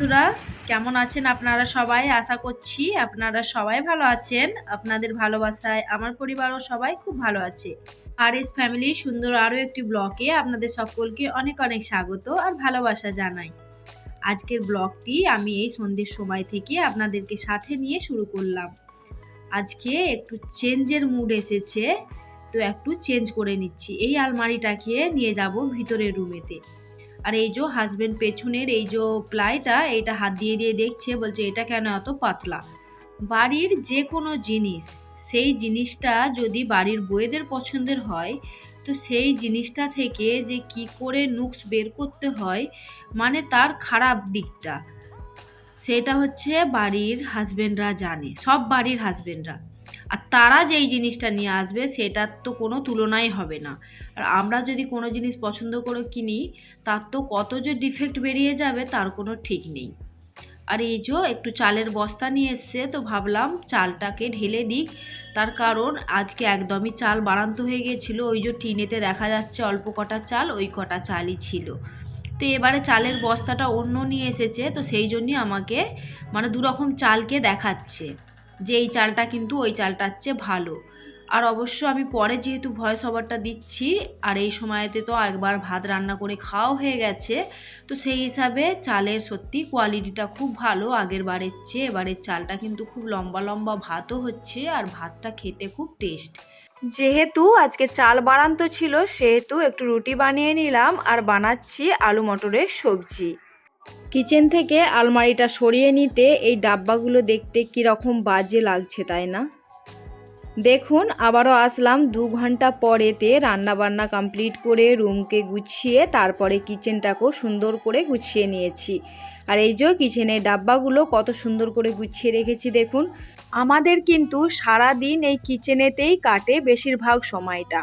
বন্ধুরা, কেমন আছেন আপনারা সবাই? আশা করছি আপনারা সবাই ভালো আছেন। আপনাদের ভালোবাসায় আমার পরিবারও সবাই খুব ভালো আছে। আর এস ফ্যামিলি সুন্দর আরও একটি ব্লকে আপনাদের সকলকে অনেক অনেক স্বাগত আর ভালোবাসা জানাই। আজকের ব্লগটি আমি এই সন্ধ্যের সময় থেকে আপনাদেরকে সাথে নিয়ে শুরু করলাম। আজকে একটু চেঞ্জের মুড এসেছে, তো একটু চেঞ্জ করে নিচ্ছি। এই আলমারিটাকে নিয়ে যাব ভিতরের রুমেতে। আর এই যে হাজবেন্ড পেছনের এই যে প্লাইটা এটা হাত দিয়ে দিয়ে দেখছে, বলছে, এটা কেন এত পাতলা? বাড়ির যে কোনো জিনিস, সেই জিনিসটা যদি বাড়ির বইয়েদের পছন্দের হয়, তো সেই জিনিসটা থেকে যে কি করে নুকস বের করতে হয় মানে তার খারাপ দিকটা। সেটা হচ্ছে বাড়ির হাজবেন্ডরা জানে, সব বাড়ির হাজবেন্ডরা আর তারা যেই জিনিসটা নিয়ে আসবে, সেটার তো কোনো তুলনাই হবে না। আর আমরা যদি কোনো জিনিস পছন্দ করে কিনি, তার তো কত যে ডিফেক্ট বেরিয়ে যাবে, তার কোনো ঠিক নেই। আর এই যে একটু চালের বস্তা নিয়ে এসছে, তো ভাবলাম চালটাকে ঢেলে দিই। তার কারণ আজকে একদমই চাল বাড়ান্ত হয়ে গিয়েছিল ওই যে টিনেতে দেখা যাচ্ছে অল্প কটা চাল, ওই কটা চালই ছিল। তো এবারে চালের বস্তাটা অন্য নিয়ে এসেছে, তো সেই জন্যই আমাকে মানে দুরকম চালকে দেখাচ্ছে। যে এই চালটা কিন্তু ওই চালটার চেয়ে ভালো। আর অবশ্য আমি পরে যেহেতু ভয়েস ওভারটা দিচ্ছি, আর এই সময়তে তো একবার ভাত রান্না করে খাওয়া হয়ে গেছে, তো সেই হিসাবে চালের সত্যি কোয়ালিটিটা খুব ভালো। আগের বারের চেয়ে এবারের চালটা কিন্তু খুব লম্বা লম্বা ভাতও হচ্ছে, আর ভাতটা খেতে খুব টেস্ট যেহেতু আজকে চাল বাড়ান্ত ছিল, সেহেতু একটু রুটি বানিয়ে নিলাম, আর বানাচ্ছি আলু মটরের সবজি। কিচেন থেকে আলমারিটা সরিয়ে নিতে এই ডাব্বাগুলো দেখতে কীরকম বাজে লাগছে, তাই না? দেখুন, আবারও আসলাম দু ঘণ্টা পরেতে রান্নাবান্না কমপ্লিট করে রুমকে গুছিয়ে তারপরে কিচেনটাকেও সুন্দর করে গুছিয়ে নিয়েছি। আর এই যে কিচেনের ডাব্বাগুলো কত সুন্দর করে গুছিয়ে রেখেছি, দেখুন। আমাদের কিন্তু সারা দিন এই কিচেনেতেই কাটে বেশিরভাগ সময়টা।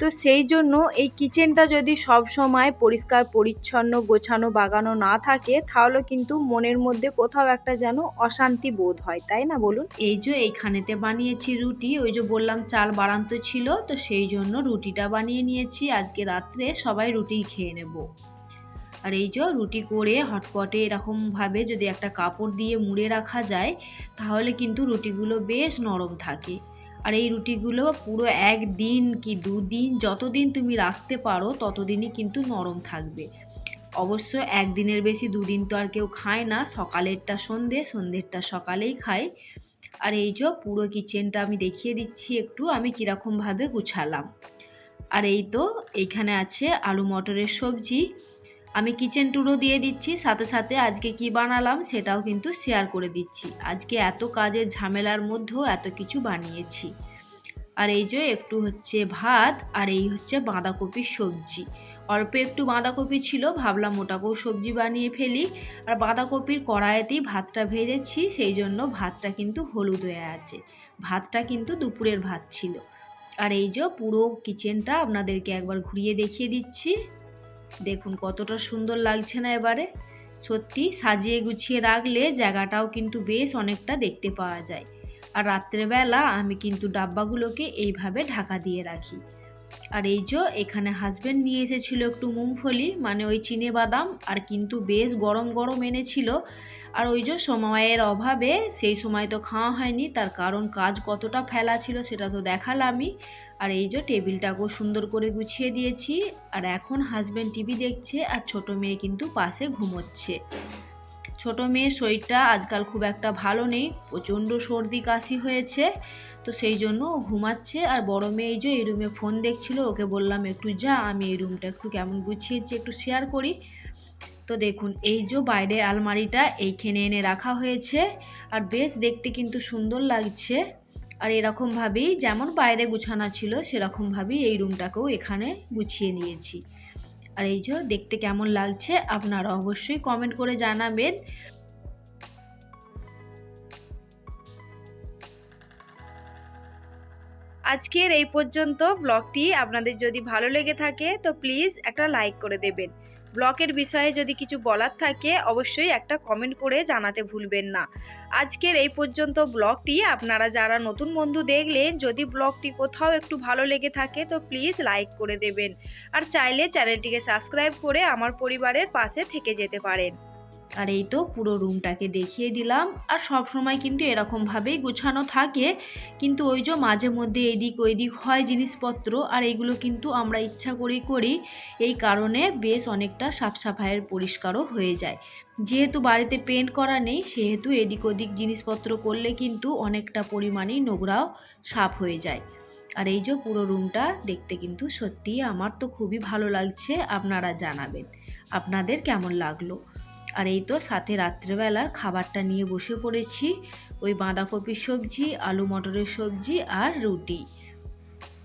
তো সেই জন্য এই কিচেনটা যদি সব সময় পরিষ্কার, পরিচ্ছন্ন, গোছানো, বাগানো না থাকে, তাহলে কিন্তু মনের মধ্যে কোথাও একটা যেন অশান্তি বোধ হয়, তাই না বলুন? এই যে এইখানেতে বানিয়েছি রুটি, ওই যে বললাম চাল বাড়ান্ত ছিল, তো সেই জন্য রুটিটা বানিয়ে নিয়েছি। আজকে রাত্রে সবাই রুটি খেয়ে নেব। আর এই যে রুটি করে হটপটে এরকমভাবে যদি একটা কাপড় দিয়ে মুড়ে রাখা যায়, তাহলে কিন্তু রুটিগুলো বেশ নরম থাকে। আর এই রুটিগুলো পুরো একদিন কি দুদিন যতদিন তুমি রাখতে পারো ততদিনই কিন্তু নরম থাকবে। অবশ্য একদিনের বেশি দুদিন তো আর কেউ খায় না, সকালেরটা সন্ধে সন্ধ্যেরটা সকালেই খায়। আর এই যে পুরো কিচেনটা আমি দেখিয়ে দিচ্ছি একটু, আমি কীরকমভাবে গুছালাম। আর এই তো এইখানে আছে আলু মটরের সবজি আমি কিচেন টুরও দিয়ে দিচ্ছি, সাথে সাথে আজকে কি বানালাম সেটাও কিন্তু শেয়ার করে দিচ্ছি। আজকে এত কাজের ঝামেলার মধ্যেও এত কিছু বানিয়েছি। আর এই যে একটু হচ্ছে ভাত, আর এই হচ্ছে বাঁধাকপির সবজি। অল্প একটু বাঁধাকপি ছিল, ভাবলাম ওটাকেও সবজি বানিয়ে ফেলি। আর বাঁধাকপির কড়াইতেই ভাতটা ভেজেছি, সেই জন্য ভাতটা কিন্তু হলুদ হয়ে আছে। ভাতটা কিন্তু দুপুরের ভাত ছিল। আর এই যে পুরো কিচেনটা আপনাদেরকে একবার ঘুরিয়ে দেখিয়ে দিচ্ছি। দেখুন, কতটা সুন্দর লাগছে না এবারে। সত্যি, সাজিয়ে গুছিয়ে রাখলে জায়গাটাও কিন্তু বেশ অনেকটা দেখতে পাওয়া যায়। আর রাত্রেবেলা আমি কিন্তু ডাব্বাগুলোকে এইভাবে ঢাকা দিয়ে রাখি। আর এই যে, এখানে হাজব্যান্ড নিয়ে এসেছিল একটু মুমফলি মানে ওই চিনে বাদাম, আর কিন্তু বেশ গরম গরম এনেছিল। আর ওই যে সময়ের অভাবে সেই সময় তো খাওয়া হয়নি, তার কারণ কাজ কতটা ফেলা ছিল সেটা তো দেখালামই। আর এই যে টেবিলটাকেও সুন্দর করে গুছিয়ে দিয়েছি, আর এখন হাজব্যান্ড টিভি দেখছে আর ছোট মেয়ে কিন্তু পাশে ঘুমোচ্ছে। ছোট মেয়ের শরীরটা আজকাল খুব একটা ভালো নেই, প্রচণ্ড সর্দি কাশি হয়েছে, তো সেই জন্য ও ঘুমাচ্ছে। আর বড় মেয়ে যে এই রুমে ফোন দেখছিল, ওকে বললাম, একটু যা, আমি এই রুমটা একটু কেমন গুছিয়েছি, একটু শেয়ার করি। তো দেখুন, এই যে বাইরের আলমারিটা এইখানে এনে রাখা হয়েছে। আর বেশ দেখতে কিন্তু সুন্দর লাগছে। আর এরকমভাবেই যেমন বাইরে গুছানো ছিল, সেরকমভাবেই এই রুমটাকেও এখানে গুছিয়ে নিয়েছি। আর এই যে দেখতে কেমন লাগছে, আপনারা অবশ্যই কমেন্ট করে জানাবেন। আজকের এই পর্যন্ত ব্লগটি আপনাদের যদি ভালো লেগে থাকে, তো প্লিজ একটা লাইক করে দেবেন। ব্লকের বিষয়ে যদি কিছু বলার থাকে, অবশ্যই একটা কমেন্ট করে জানাতে ভুলবেন না। আজকের এই পর্যন্ত ব্লগটি, আপনারা যারা নতুন বন্ধু দেখলেন, যদি ব্লগটি কোথাও একটু ভালো লেগে থাকে, তো প্লিজ লাইক করে দেবেন। আর চাইলে চ্যানেলটিকে সাবস্ক্রাইব করে আমার পরিবারের পাশে থেকে যেতে পারেন। আর এই তো পুরো রুমটাকে দেখিয়ে দিলাম। আর সব সময় কিন্তু এরকমভাবেই গুছানো থাকে। কিন্তু ওই যে মাঝে মধ্যে এদিক ওইদিক হয় জিনিসপত্র, আর এগুলো কিন্তু আমরা ইচ্ছা করেই করি। এই কারণে বেশ অনেকটা সাফ সাফাইয়ের পরিষ্কারও হয়ে যায়। যেহেতু বাড়িতে পেন্ট করা নেই, সেহেতু এদিক ওদিক জিনিসপত্র করলে কিন্তু অনেকটা পরিমাণেই নোংরাও সাফ হয়ে যায়। আর এই যে পুরো রুমটা দেখতে কিন্তু সত্যিই আমার তো খুবই ভালো লাগছে, আপনারা জানাবেন। আপনাদের কেমন লাগল? আর এই তো সাথে রাত্রেবেলার খাবারটা নিয়ে বসে পড়েছি। ওই বাঁধাকপির সবজি, আলু মটরের সবজি আর রুটি।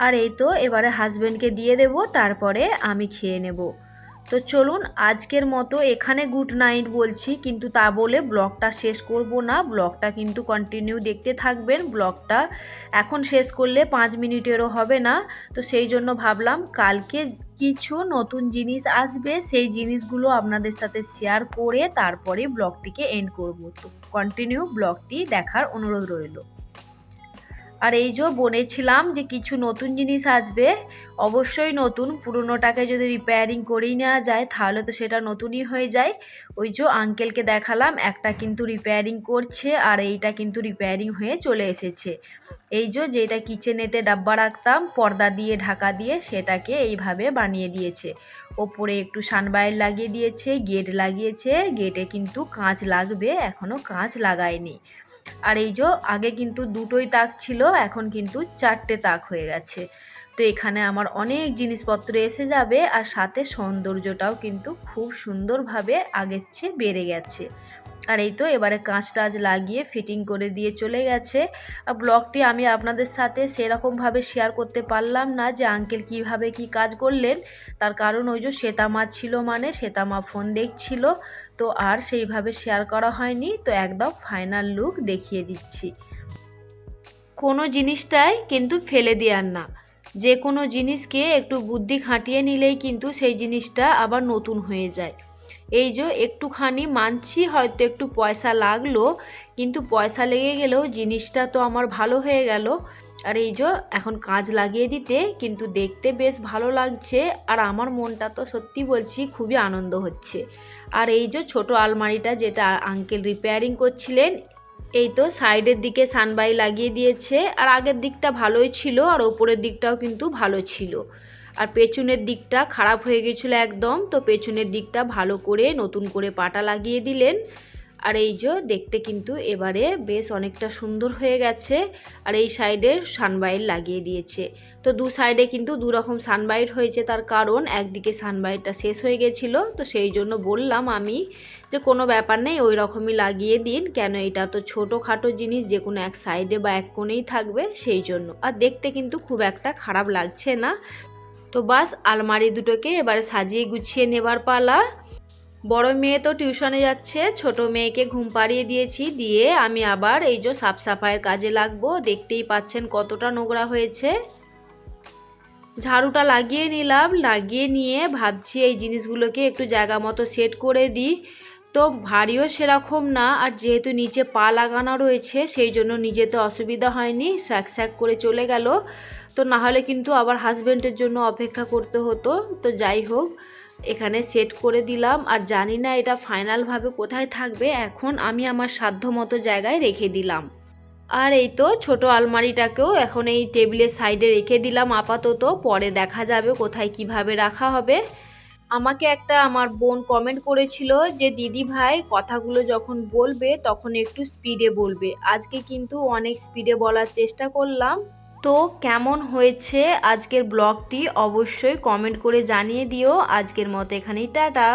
আর এই তো এবারে হাজব্যান্ডকে দিয়ে দেব, তারপরে আমি খেয়ে নেব। তো চলুন আজকের মতো এখানে গুড নাইট বলছি, কিন্তু তা বলে ব্লগটা শেষ করব না। ব্লগটা কিন্তু কন্টিনিউ দেখতে থাকবেন। ব্লগটা এখন শেষ করলে পাঁচ মিনিটেরও হবে না। তো সেই জন্য ভাবলাম কালকে কিছু নতুন জিনিস আসবে, সেই জিনিসগুলো আপনাদের সাথে শেয়ার করে তারপরে ব্লগটিকে এন্ড করব। তো কন্টিনিউ ব্লগটি দেখার অনুরোধ রইল। আর এই যে বলেছিলাম যে কিছু নতুন জিনিস আসবে, অবশ্যই নতুন। পুরনোটাকে যদি রিপেয়ারিং করেই নেওয়া যায়, তাহলে তো সেটা নতুনই হয়ে যায়। ওই যে আঙ্কেলকে দেখালাম, একটা কিন্তু রিপেয়ারিং করছে আর এইটা কিন্তু রিপেয়ারিং হয়ে চলে এসেছে। এই যে যেটা কিচেনেতে ডাব্বা রাখতাম, পর্দা দিয়ে, ঢাকা দিয়ে, সেটাকে এইভাবে বানিয়ে দিয়েছে। ওপরে একটু সানবাইল লাগিয়ে দিয়েছে গেট লাগিয়েছে গেটে কিন্তু কাঁচ লাগবে এখনও কাঁচ লাগায়নি। আর এই যে আগে কিন্তু দুটোই তাক ছিল, এখন কিন্তু চারটে তাক হয়ে গেছে। তো এখানে আমার অনেক জিনিসপত্র এসে যাবে আর সাথে সৌন্দর্যটাও কিন্তু খুব সুন্দরভাবে আগের চেয়ে বেড়ে গেছে। আর এই তো এবারে কাঁচ টাচ লাগিয়ে ফিটিং করে দিয়ে চলে গেছে। আর ব্লগটি আমি আপনাদের সাথে সেরকমভাবে শেয়ার করতে পারলাম না যে আঙ্কেল কীভাবে কি কাজ করলেন। তার কারণ ওই যে শ্বেতামা ছিল মানে শ্বেতামা ফোন দেখছিল। তো আর সেইভাবে শেয়ার করা হয়নি। তো একদম ফাইনাল লুক দেখিয়ে দিচ্ছি। কোনো জিনিসটাই কিন্তু ফেলে দেওয়ার না। যে কোনো জিনিসকে একটু বুদ্ধি খাটিয়ে নিলেই কিন্তু সেই জিনিসটা আবার নতুন হয়ে যায়। এই যে একটুখানি মানছি, হয়তো একটু পয়সা লাগল, কিন্তু পয়সা লেগে গেলেও জিনিসটা তো আমার ভালো হয়ে গেল। আর এই যে এখন কাজ লাগিয়ে দিতে, কিন্তু দেখতে বেশ ভালো লাগছে, আর আমার মনটা তো সত্যি বলছি খুবই আনন্দ হচ্ছে। আর এই যে ছোট আলমারিটা যেটা আঙ্কেল রিপেয়ারিং করছিলেন, এই তো সাইডের দিকে সানবাই লাগিয়ে দিয়েছে, আর আগের দিকটা ভালোই ছিল, আর ওপরের দিকটাও কিন্তু ভালো ছিল। আর পেছনের দিকটা খারাপ হয়ে গেছিল একদম, তো পেছনের দিকটা ভালো করে নতুন করে পাটা লাগিয়ে দিলেন। আর এই যে দেখতে কিন্তু এবারে বেশ অনেকটা সুন্দর হয়ে গেছে, আর এই সাইডে সানবাইট লাগিয়ে দিয়েছে। তো দু সাইডে কিন্তু দু রকম সানবাইট হয়েছে তার কারণ, একদিকে সানবাইটটা শেষ হয়ে গেছিল, তো সেই জন্য বললাম আমি যে কোনো ব্যাপার নেই, ওই রকমই লাগিয়ে দিন, কেন এটা তো ছোটোখাটো জিনিস, যে কোনো এক সাইডে বা এক কোণেই থাকবে, সেই জন্য। আর দেখতে কিন্তু খুব একটা খারাপ লাগছে না তো বাস আলমারি দুটোকে এবারে সাজিয়ে গুছিয়ে নেবার পালা। বড় মেয়ে তো টিউশনে যাচ্ছে, ছোট মেয়েকে ঘুম পাড়িয়ে দিয়েছি, দিয়ে আমি আবার এই যে সাফ সাফাইয়ের কাজে লাগবো, দেখতেই পাচ্ছেন কতটা নোংরা হয়েছে। ঝাড়ুটা লাগিয়ে নিলাম, লাগিয়ে নিয়ে ভাবছি এই জিনিসগুলোকে একটু জায়গা মতো সেট করে দিই। তো ভারীও সেরকম না, আর যেহেতু নিচে পা লাগানো রয়েছে, সেই জন্য নিজে তো অসুবিধা হয়নি, স্যাক স্যাক করে চলে গেল। তো না হলে কিন্তু আবার হাজব্যান্ডের জন্য অপেক্ষা করতে হতো। তো যাই হোক, এখানে সেট করে দিলাম। আর জানি না এটা ফাইনালভাবে কোথায় থাকবে, এখন আমি আমার সাধ্য মতো জায়গায় রেখে দিলাম। আর এই তো ছোট আলমারিটাকেও এখন এই টেবিলের সাইডে রেখে দিলাম, আপাতত। পরে দেখা যাবে কোথায় কীভাবে রাখা হবে। আমাকে একটা আমার বোন কমেন্ট করেছিল যে, দিদি ভাই, কথাগুলো যখন বলবে তখন একটু স্পিডে বলবে। আজকে কিন্তু অনেক স্পিডে বলার চেষ্টা করলাম। তো কেমন হয়েছে আজকের ব্লগটি অবশ্যই কমেন্ট করে জানিয়ে দিও। আজকের মতো এখানেই, টাটা।